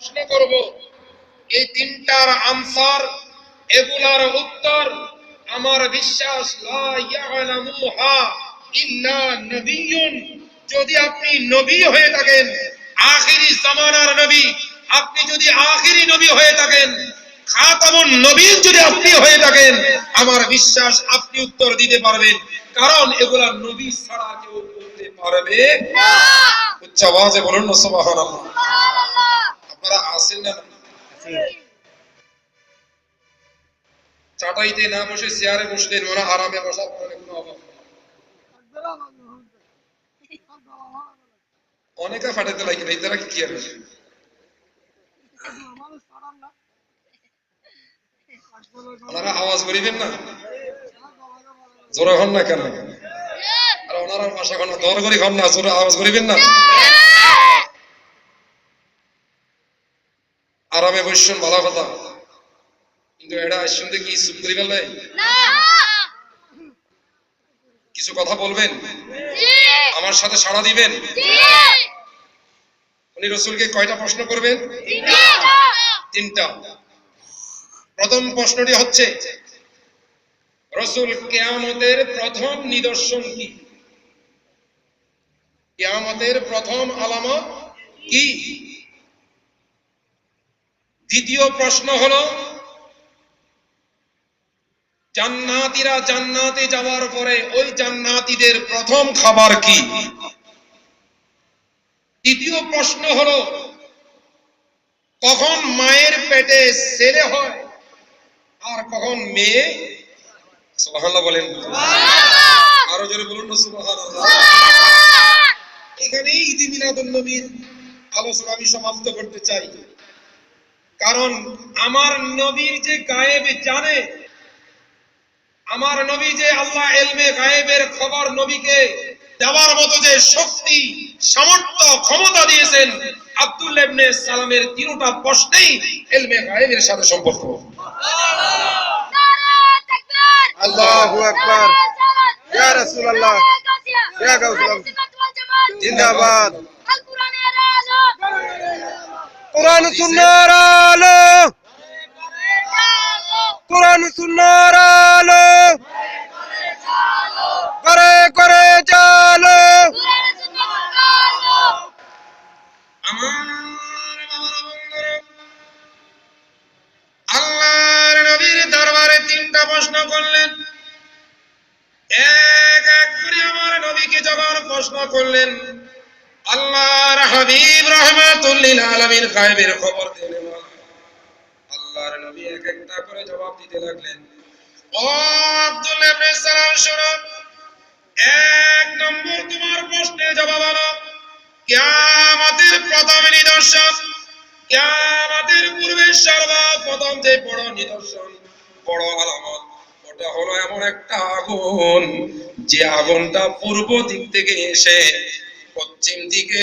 প্রশ্ন করব এই তিনটার আনসার এগুলার উত্তর আমার বিশ্বাস যদি আপনি নবী হয়ে থাকেন আখিরি জামানার নবী আপনি যদি আখিরি নবী হয়ে থাকেন খাতামুন নবীন যদি আপনি হয়ে থাকেন আমার বিশ্বাস আপনি উত্তর দিতে পারবেন। কারণ এগুলা নবী ছাড়া কেউ বলতে পারবে উচ্চ আওয়াজে বলুন সুবহানাল্লাহ। আপনারা না চাটাইতে না বসে চেয়ারে বসলেন ওরা আরামে বসা পড়ে কোনো অভাব অনেকে ফাটাইতে লাগে এই তারা কি আর ওনারা আওয়াজ করিবেন না? জোরে হন না কেন? আর ওনারা ভাষা হন দর করি হন না, জোরে আওয়াজ করিবেন না? আরামে বসছেন ভালো কথা। কিন্তু এটা শুনতে কি চুপ করি ফেললে কিছু কথা বলবেন? আমার সাথে সাড়া দিবেন? উনি রসুলকে কয়টা প্রশ্ন করবেন? তিনটা। প্রথম প্রশ্নটি হচ্ছে রসুল কেয়ামতের প্রথম নিদর্শন কি? কেয়ামতের প্রথম আলামত কি? দ্বিতীয় প্রশ্ন হলো জান্নাতীরা জান্নাতে যাওয়ার পরে ওই জান্নাতীদের প্রথম খাবার কি? তৃতীয় প্রশ্ন হলো কখন মায়ের পেটে ছেলে হয় আর কখন মেয়ে? সুবহানাল্লাহ বলেন। আরও জোরে বলুন না সুবহানাল্লাহ। এখানে ঈদ মিলাদুন নবীর আলোচনা আমি সমাপ্ত করতে চাই। কারণ আমার নবীর যে গায়েব জানে আমার নবী যে আল্লাহ এলমে গায়েবের খবর নবীকে দেওয়ার মতো যে শক্তি সামর্থ্য ক্ষমতা দিয়েছেন আব্দুল ইবনে সালামের তিনটা প্রশ্নেই এলমে গায়েবের সাথে সম্পর্ক আল্লাহু আকবার। ইয়া রাসূলুল্লাহ। ইয়া গাউসুল জিন্দাবাদ। কোরআন সুন্নাহর আলো আল্লাহর নবী এক একটা করে জবাব দিতে লাগলেন। ও আব্দুল ইবনে সালাম, শোনো। এক নম্বর তোমার প্রশ্নের জবাব হলো, কিয়ামতের প্রথম নিদর্শন, কিয়ামতের পূর্বে সর্বপ্রথম যে বড় নিদর্শন, বড় আলামত, ওটা হলো এমন একটা আগুন, যে আগুনটা পূর্ব দিক থেকে এসে পশ্চিম দিকে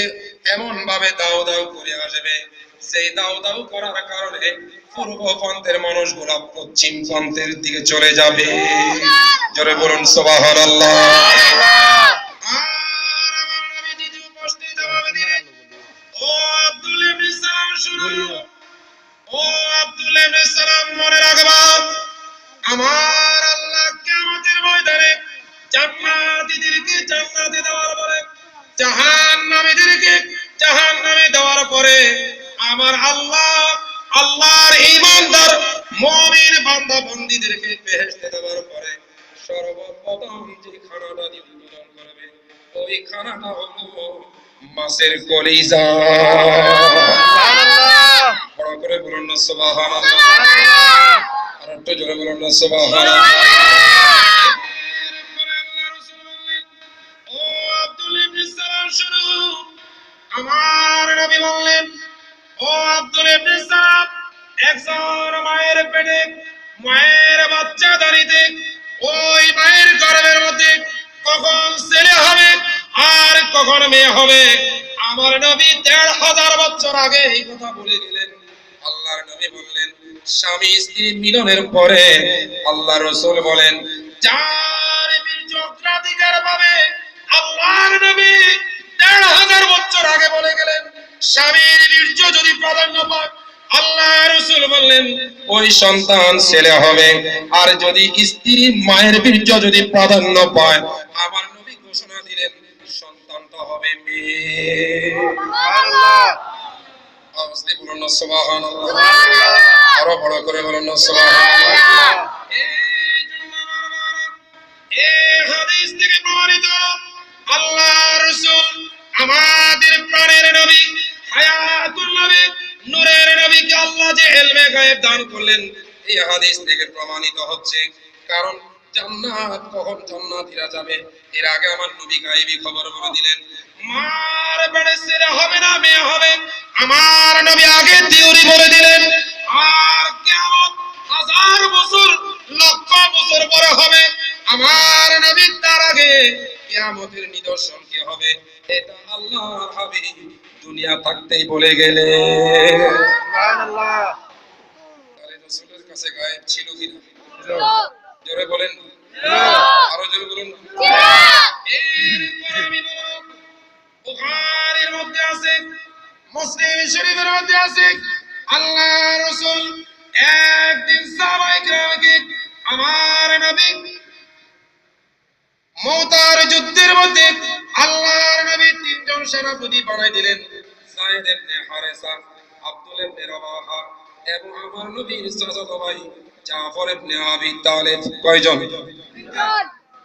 এমন ভাবে দাও দাও করে আসবে। সেই দাও দাও করার কারণে পূর্ব পন্থের মানুষগুলা পশ্চিম পন্থের দিকে চলে যাবে। জোরে বলুন সুবহানাল্লাহ। আর বান্দা বান্দীদেরকে বেহেশতে দেওয়ার পরে সর্বপ্রথম যে খানাটা দিয়ে উদ্বোধন করবে ওই খানাটা হলো মাছের কলিজা। বড় করে বলুন না সুবহানাল্লাহ। আর একটু জোরে বলুন না সুবহানাল্লাহ। আমার নবী বললেন ও আব্দুল ইবনে সালাম একজন মায়ের পেটে মায়ের বাচ্চা দাঁড়িতে, ওই মায়ের গর্ভের মধ্যে কখন ছেলে হবে আর কখন মেয়ে হবে? আমার নবী দেড় হাজার বছর আগে এই কথা বলে গেলেন। আল্লাহর নবী বললেন, স্বামী স্ত্রী মিলনের পরে আল্লাহ রসুল বলেন, যার অগ্রাধিকার পাবে আল্লাহর নবী দেড় হাজার বছর আগে বলে গেলেন, স্বামীর বীর্য যদি প্রাধান্য পায় আল্লাহ রসুল বললেন ওই সন্তান ছেলে হবে। আর যদি স্ত্রী মায়ের বীর্য যদি প্রাধান্য পায় আমার নবী ঘোষণা দিলেন সন্তানটা হবে মেয়ে। আওয়াজ দিয়ে বলুন না সুবহানাল্লাহ। আরও বড় করে বলুন সুবহানাল্লাহ। এই জন্য আমার বাবারা, এই হাদিস থেকে প্রমাণিত আল্লাহ রসুল আমাদের প্রাণের নবী হায়াতুল নবী নূরের নবীকে আল্লাহ যে এলমে গায়েব দান করলেন, এই হাদিস থেকে প্রমাণিত হচ্ছে। কারণ জান্নাত কখন জান্নাতীরা যাবে? এর আগে আমার নবী গায়েবী খবর বলে দিলেন, মার বেড়ে ছেলে হবে না, মেয়ে হবে। আমার নবী আগে থিওরি বলে দিলেন, আর কেমন হাজার বছর, লক্ষ বছর পরে হবে। আমার নবী তার আগে কিয়ামতের নিদর্শন কি হবে? এটা আল্লাহর হাবিব দুনিয়া থাকতেই বলে গেলে। সুবহানাল্লাহ। তাহলে রাসূলের কাছে গায়েব ছিল জোরে বলেন আরও জোরে বলুন এরপর আমি বলব, বুখারীর মধ্যে আছে মুসলিম শরীফের মধ্যে আছে আল্লাহ রাসূল একদিন সেনাপতি বানাই দিলেন। সাইদ ইবনে হারেসা আব্দুল ইবনে রাওয়াহা এবং আমার নবীর চাচাতো ভাই জাফর ইবনে আবি তালেব। কয়জন?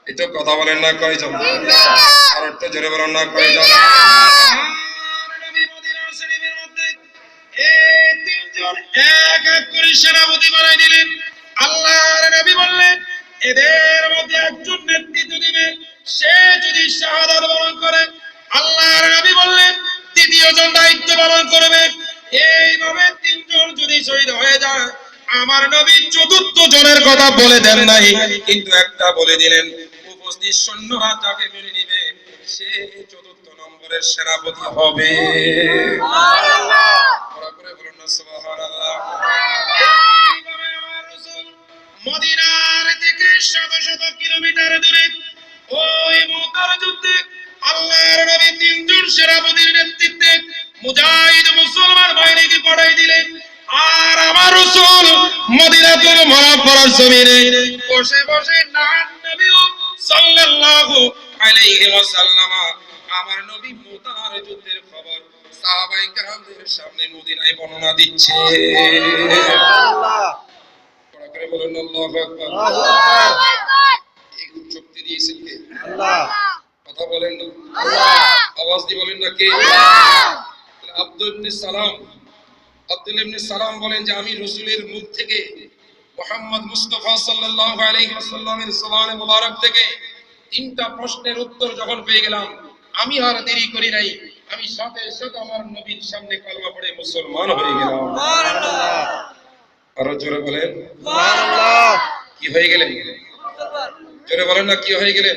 একটু কথা বলেন না কয়জন? আর একটু জোরে বলেন না কয়জন? এক এক করে সেনাপতি বানাই দিলেন। আল্লাহর নবী বললেন এদের মধ্যে একজন নেতৃত্ব দিবে সে যদি শাহাদাত বরণ করে আল্লাহর নবী বললেন তৃতীয় জন দায়িত্ব পালন করবে। এইভাবে তিনজন যদি শহীদ হয়ে যায়, আমার নবী চতুর্থ জনের কথা বলে দেন নাই, কিন্তু একটা বলে দিলেন, উপস্থিত সৈন্যরা যাকে মেনে নিবে, সে চতুর্থ নম্বরের সেনাপতি হবে। মদিনার থেকে শত শত কিলোমিটার দূরে ওই মুতার যুদ্ধে আল্লাহর নবী তিনজন সেনাপতির নেতৃত্বে মুজাহিদ মুসলমান বাহিনীকে পাঠাই দিলেন। আর আমার রসুল মদিনাতুল মুনাফফার জমিনে বসে বসে নাহান নবী সাল্লাল্লাহু আলাইহি ওয়াসাল্লাম। আমার নবী মুতার যুদ্ধের খবর সাহাবাই کرامদের সামনে মদিনায় বর্ণনা দিচ্ছে। করে বলুন আল্লাহু আকবার। আল্লাহু আকবার। এই শক্তি দিয়েছেন কে? আল্লাহ। কথা বলেন না। আওয়াজ দিয়ে বলেন না কে? আব্দুল ইবনে সালাম আব্দুল ইবনে সালাম বলেন যে আমি রসুলের মুখ থেকে মোহাম্মদ মুস্তাফা সাল্লাল্লাহু আলাইহি ওয়াসাল্লামের জবানে মুবারক থেকে তিনটা প্রশ্নের উত্তর যখন পেয়ে গেলাম আমি আর দেরি করি নাই। আমি সাথে সাথে আমার নবীর সামনে কালমা পড়ে মুসলমান হয়ে গেলাম। সুবহানাল্লাহ। আরও জোরে বলেন। সুবহানাল্লাহ। কি হয়ে গেলেন? জোরে বলেন না কি হয়ে গেলেন?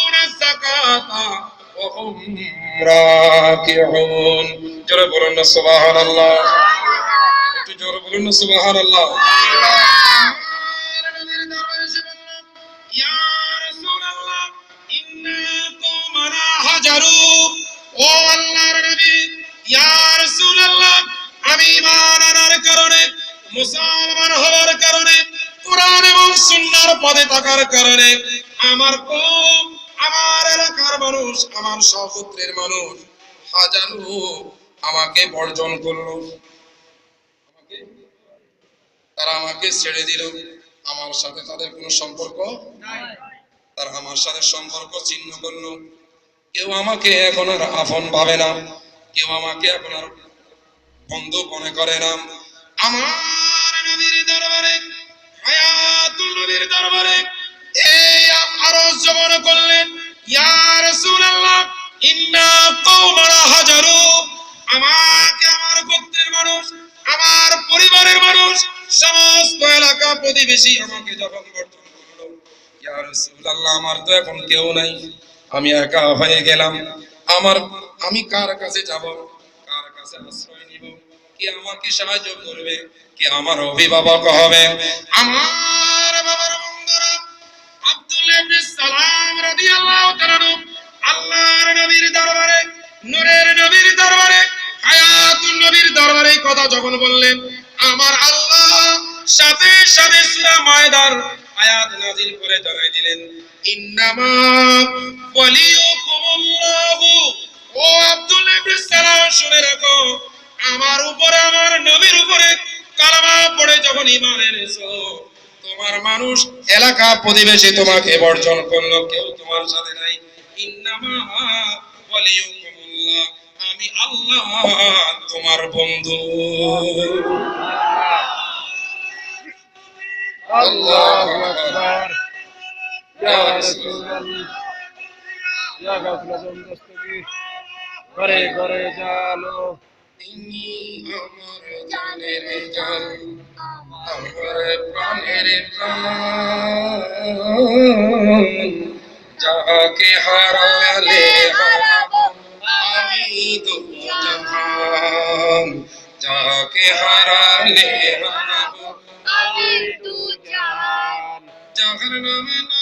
الزكاة وهم راكعون জোরে বলুন না সুবহানাল্লাহ একটু জোরে বলুন না সুবহানাল্লাহ ইয়া রাসূলুল্লাহ ইন্না কওমানা হাজারু ও আল্লাহর নবী ইয়া রাসূলুল্লাহ আমি ঈমান আনার কারণে মুসলমান হওয়ার কারণে কোরআন এবং সুন্নাহর পদে থাকার কারণে আমার কম আমার এলাকার মানুষ, আমার সহপুত্রের মানুষ, হাজারো আমাকে বর্জন করল। তারা আমাকে ছেড়ে দিল। আমার সাথে তাদের কোনো সম্পর্ক তারা আমার সাথে সম্পর্ক চিহ্ন করল। কেউ আমাকে এখন আর আপন ভাবে না। কেউ আমাকে এখন আর বন্ধু মনে করে না। আমার নবীর দরবারে, হায়াতুল নবীর দরবারে এই আরও জমন করলেন এলাকা প্রতিবেশী আমাকে আমার তো এখন কেউ নাই, আমি একা হয়ে গেলাম। আমার, আমি কার কাছে যাব? কার কাছে আশ্রয় নিব? কে আমাকে সাহায্য করবে? কে আমার অভিভাবক হবে? আমার ইবনে সালাম রাদিয়াল্লাহু আমার ও আব্দুল্লাহ ইবনে শুনে রাখো, আমার উপরে, আমার নবীর উপরে কালামা পড়ে যখন ঈমান এনেছো। তোমার মানুষ, এলাকা প্রতিবেশী তোমাকে বর্জন করল, কেউ তোমার সাথে নাই। আমি আল্লাহ তোমার বন্ধু। আল্লাহু ঘরে ঘরে জানো তিনি আমার জানের জান আমার প্রাণের প্রাণ। যাকে হারালে হারাবো আমি দু জাহান যাকে হারালে যাহার নামে না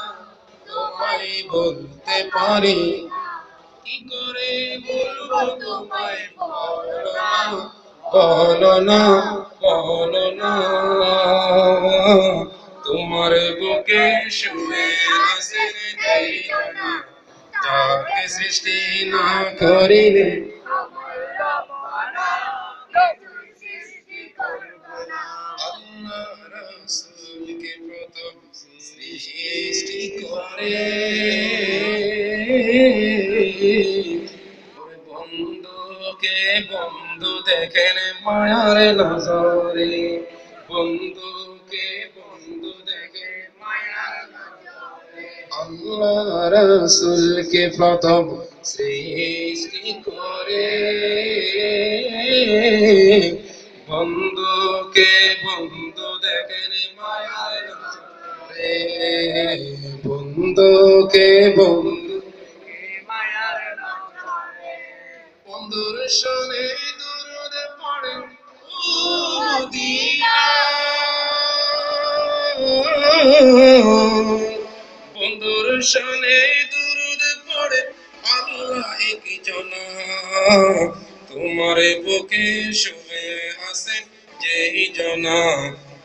তোমায় বলতে পারি। কি করে বলব তোমায়? না না না। তোমার বুকে সৃষ্টি না করিলে বন্ধুকে বন্ধু দেখেন মায়ার নজরে। বন্ধুকে বন্ধু দেখে রাসূলকে প্রথম সৃষ্টি করে। বন্ধুকে বন্ধু দেখেন নজরে বন্ধুকে বন্ধু? বন্ধুর শোনে পড়ে বন্ধুর শোনে দুরুদ পড়ে আল্লাহ এক জনা। তোমার বুকে শুয়ে আছেন যেই জনা।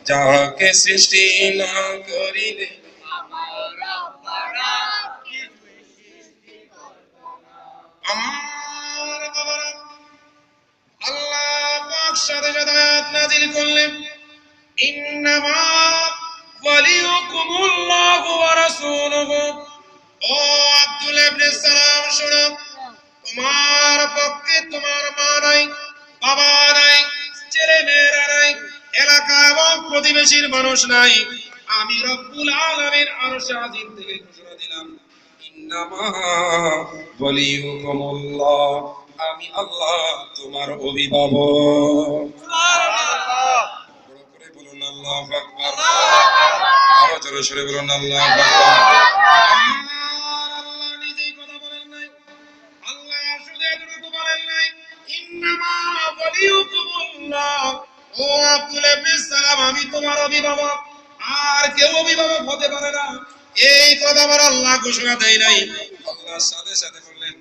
যাকে সৃষ্টি না করিলে তোমার পক্ষে তোমার মা নাই বাবা নাই ছেলে মেয়েরা নাই। এলাকা এবং প্রতিবেশীর মানুষ নাই। আমি রব্বুল আলামিন আরশে আজিম থেকে ঘোষণা দিলাম, ইন্নামা আমি আল্লাহ তোমার অভিভাবক। করে বলুন, আল্লাহু আকবার। আরও জোরে বলুন আকবার। আল্লাহ শুধু বলেন নাই, ইন্নামা ও আব্দুল সালাম আমি তোমার অভিভাবক। আর কেউ অভিভাবক হতে পারে না। এই কথা আমার আল্লাহ ঘোষণা দেয় নাই। আল্লাহ সাথে সাথে বললেন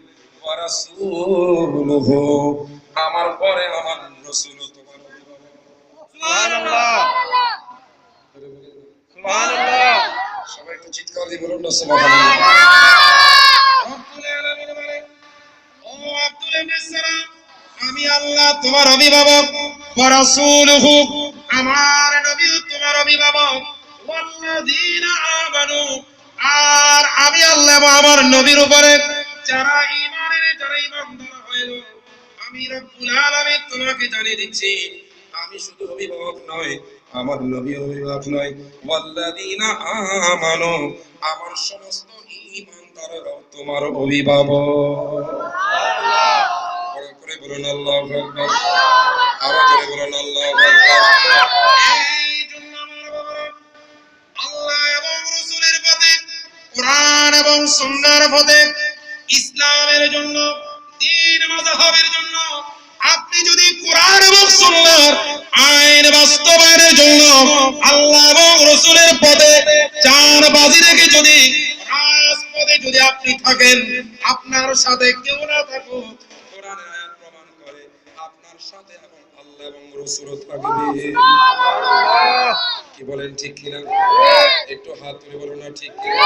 আমার পরে আমার রাসূল তোমার সবাই একটু চিৎকার দিয়ে বলুন না আলামিন বলেন, ও আব্দুল সালাম, আমি আল্লাহ তোমার অভিভাবক, ওয়া রাসূলুহু, আমার নবী তোমার অভিভাবক, ওয়াল্লাযীনা আমানু, আর আমি আল্লাহ আমার নবীর উপরে যারা ঈমান এনে যারা ঈমানদার হইল, আমি রব্বুল আলামিন তোমাকে জানিয়ে দিচ্ছি, আমি শুধু অভিভাবক নয় আমার নবী অভিভাবক নয় ওয়াল্লাযীনা আমানু, আমার সমস্ত ঈমানদাররাও তোমার অভিভাবক। বড় করে বলুন আল্লাহু আরও জোরে বলুন আল্লাহু আকবার। এই জন্য আমার বাবারা আল্লাহ এবং রাসূলের পথে কোরআন এবং সুন্নাহর পথে ইসলামের জন্য দ্বীন মাযহাবের জন্য আপনি যদি কোরআন এবং সুন্নাহর আইন বাস্তবায়নের জন্য আল্লাহ এবং রাসূলের পথে চার বাজি রেখে যদি রাজপথে যদি আপনি থাকেন আপনার সাথে কেউ না থাকুক রাসূল থাকবে কি বলেন ঠিক কিনা? একটু হাত তুলে বলুন না ঠিক কিনা?